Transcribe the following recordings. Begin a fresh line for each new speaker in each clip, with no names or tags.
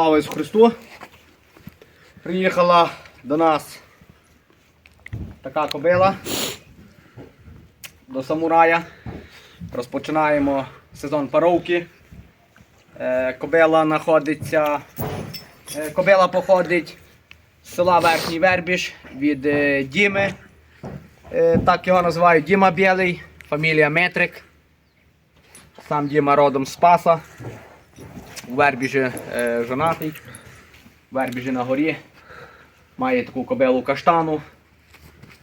Слава Ісусу Христу! Приїхала до нас така кобила до самурая. Розпочинаємо сезон паровки. Е, Кобила знаходиться. е, Кобила походить з села Верхній Вербіж від е, Діми. Так його називають Діма Білий, фамілія Метрик. Сам Діма родом з Спаса. У Вербіжі е, жонатий. У Вербіжі на горі. Має таку кобилу каштану.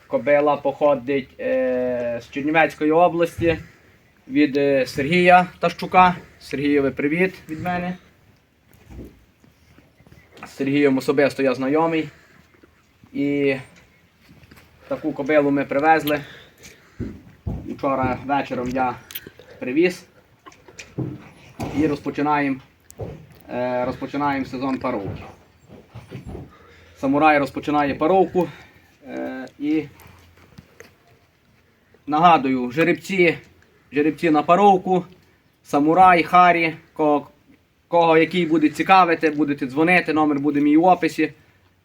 Кобила походить е, з Чернівецької області від е, Сергія Тащука. Сергієві привіт від мене. З Сергієм особисто я знайомий. І таку кобилу ми привезли. Вчора вечором я привіз. І розпочинаємо розпочинаємо сезон паровки. Самурай розпочинає паровку. Е, і нагадую, жеребці, жеребці на паровку, самурай, харі, кого, кого який буде цікавити, будете дзвонити, номер буде мій в описі.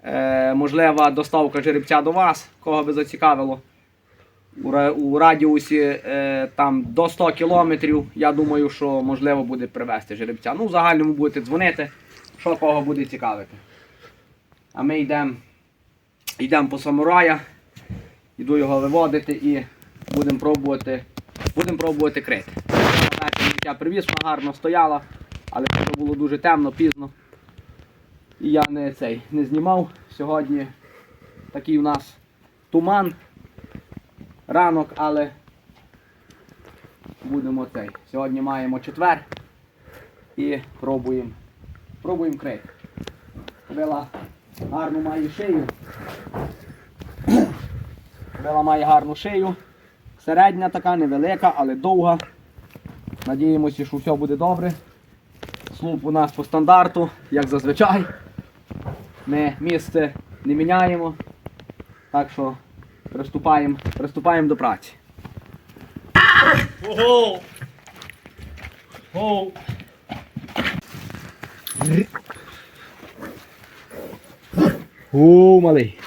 Е, можлива доставка жеребця до вас, кого би зацікавило. У, радіусі е, там до 100 кілометрів, я думаю, що можливо буде привезти жеребця. Ну, в загальному будете дзвонити, що кого буде цікавити. А ми йдемо йдемо по самурая, йду його виводити і будемо пробувати, будемо пробувати крити. Я привіз, вона гарно стояла, але було дуже темно, пізно. І я не цей не знімав. Сьогодні такий у нас туман ранок, але будемо цей. Сьогодні маємо четвер і пробуємо. Пробуємо крити. Кобила гарну має шию. Кобила має гарну шию. Середня така, невелика, але довга. Надіємося, що все буде добре. Слуп у нас по стандарту, як зазвичай. Ми місце не міняємо. Так що приступаємо, приступаємо до праці. Ого! Ого! О, малий.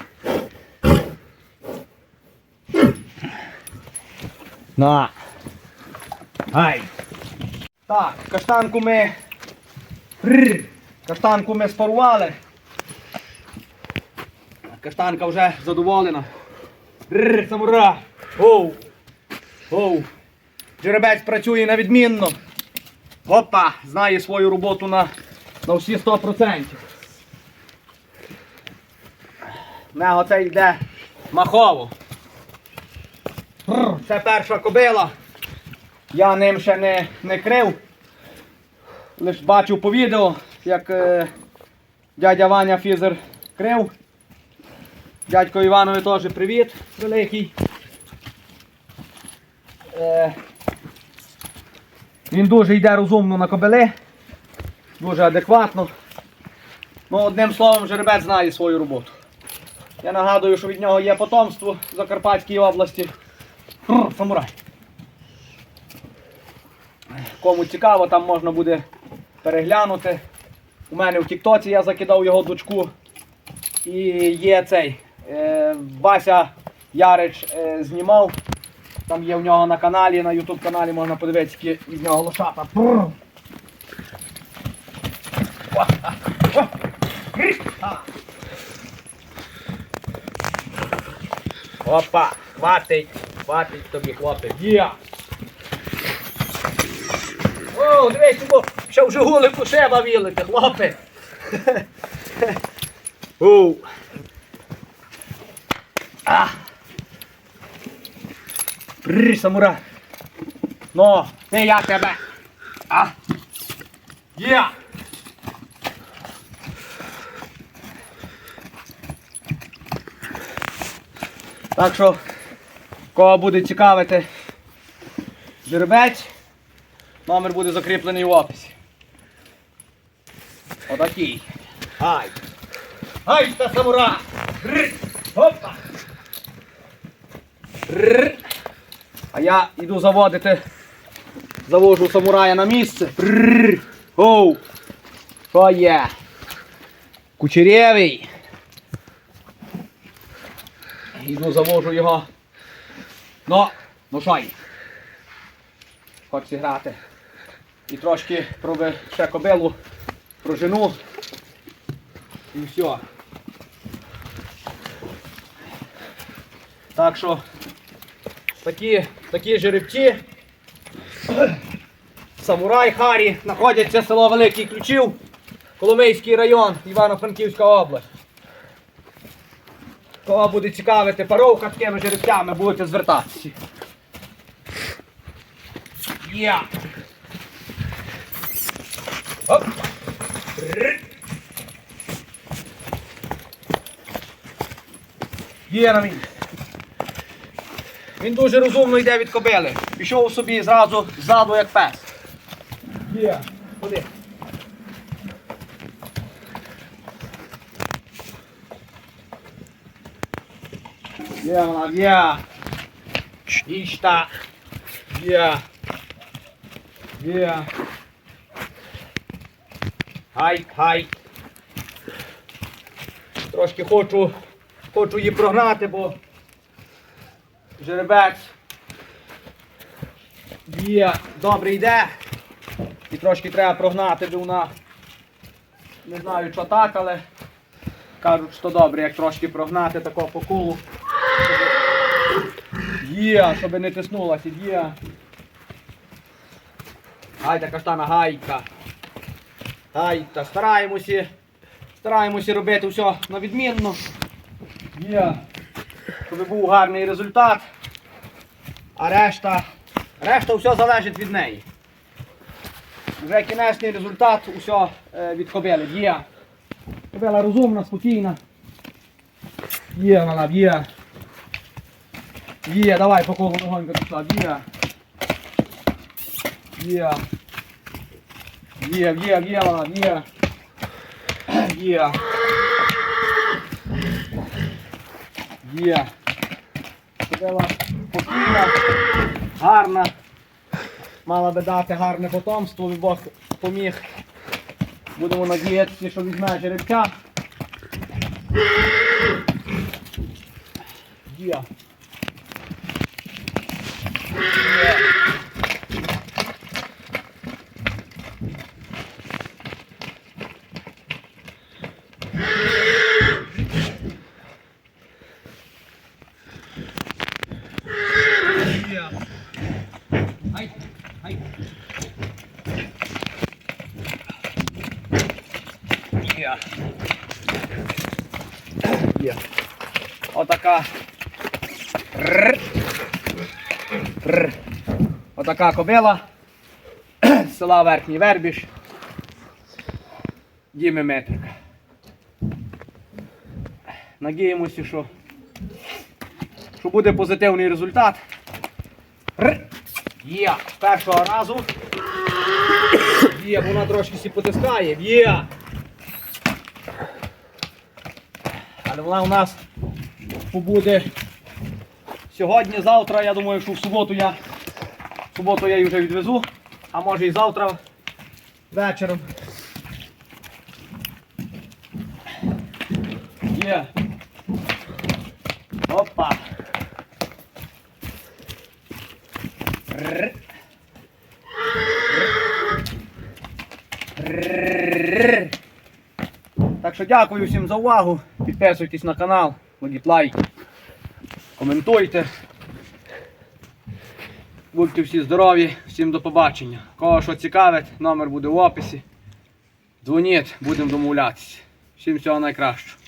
На. Ай. Так, каштанку ми. Рррр. Каштанку ми спарували. Каштанка вже задоволена. Рррр, самура. Оу. Оу. Жеребець працює на відмінно. Опа, знає свою роботу на, на всі 100%. В нього це йде махово. Це перша кобила. Я ним ще не, не крив. Лиш бачив по відео, як е, дядя Ваня Фізер крив. Дядько Іванові теж привіт великий. Е, він дуже йде розумно на кобили, дуже адекватно. Ну, одним словом, жеребець знає свою роботу. Я нагадую, що від нього є потомство в Закарпатській області. Ррр, самурай. Кому цікаво, там можна буде переглянути. У мене в Тіктоці я закидав його дочку. І є цей. Е, Вася Ярич е, знімав. Там є в нього на каналі, на YouTube каналі можна подивитися, які від нього лошата. Опа, хватить, хватить тобі, хлопець. Є! О, дивись, бо ще вже гулику шеба вілити, хлопець. А. Прррр, самурай. Ну, ти я тебе. А. Є. Так що, кого буде цікавити жеребець, номер буде закріплений в описі. Отакий. Ай. Ай, та самура! Опа! А я йду заводити, завожу самурая на місце. Оу! Що є? Кучерєвий. Іду завожу його. Ну, ну що й? Хочеться грати. І трошки проби ще кобилу, прожену. І все. Так що такі, такі жеребці. Самурай Харі знаходяться село Великий Ключів, Коломийський район, Івано-Франківська область. Кого буде цікавити паровка такими жеребцями, будете звертатися. Є! Оп! Є на місці. Він дуже розумно йде від кобили. Пішов собі зразу ззаду як пес. Є. Ходи. Є вона, є. Ішта. Є. Є. Хай, хай. Трошки хочу, хочу її прогнати, бо жеребець є, добре йде. І трошки треба прогнати, бо вона не знаю, що так, але кажуть, що добре, як трошки прогнати такого по кулу. Є, щоб не тиснулася, є. Гайда каштана, гайка. Гайка, стараємося, стараємося робити все на відмінно. Є. Щоб був гарний результат. А решта, решта все залежить від неї. Вже кінечний результат усе е, від кобили. Є. Кобила розумна, спокійна. Є, вона, є. Є, давай по колу ногонька пішла. Є. Є. Є, є, є, вона, є. Є. Є. Кобила спокійна, гарна. Мала би дати гарне потомство, Бог поміг. Будемо надіятися, що візьме жеребця. Є. Є. Отака. Рр. Рр. Отака кобила. З села Верхній Вербіж. Діми метрика. Надіємося, що, що буде позитивний результат. Р. Є, першого разу. Є, вона трошки сі потискає. Є. Але вона у нас побуде сьогодні, завтра, я думаю, що в суботу я в суботу я її вже відвезу, а може і завтра вечором. Є. Опа. Так що дякую всім за увагу. Підписуйтесь на канал, кладіть лайк, коментуйте. Будьте всі здорові, всім до побачення. Кого що цікавить, номер буде в описі. Дзвоніть, будемо домовлятися. Всім всього найкращого.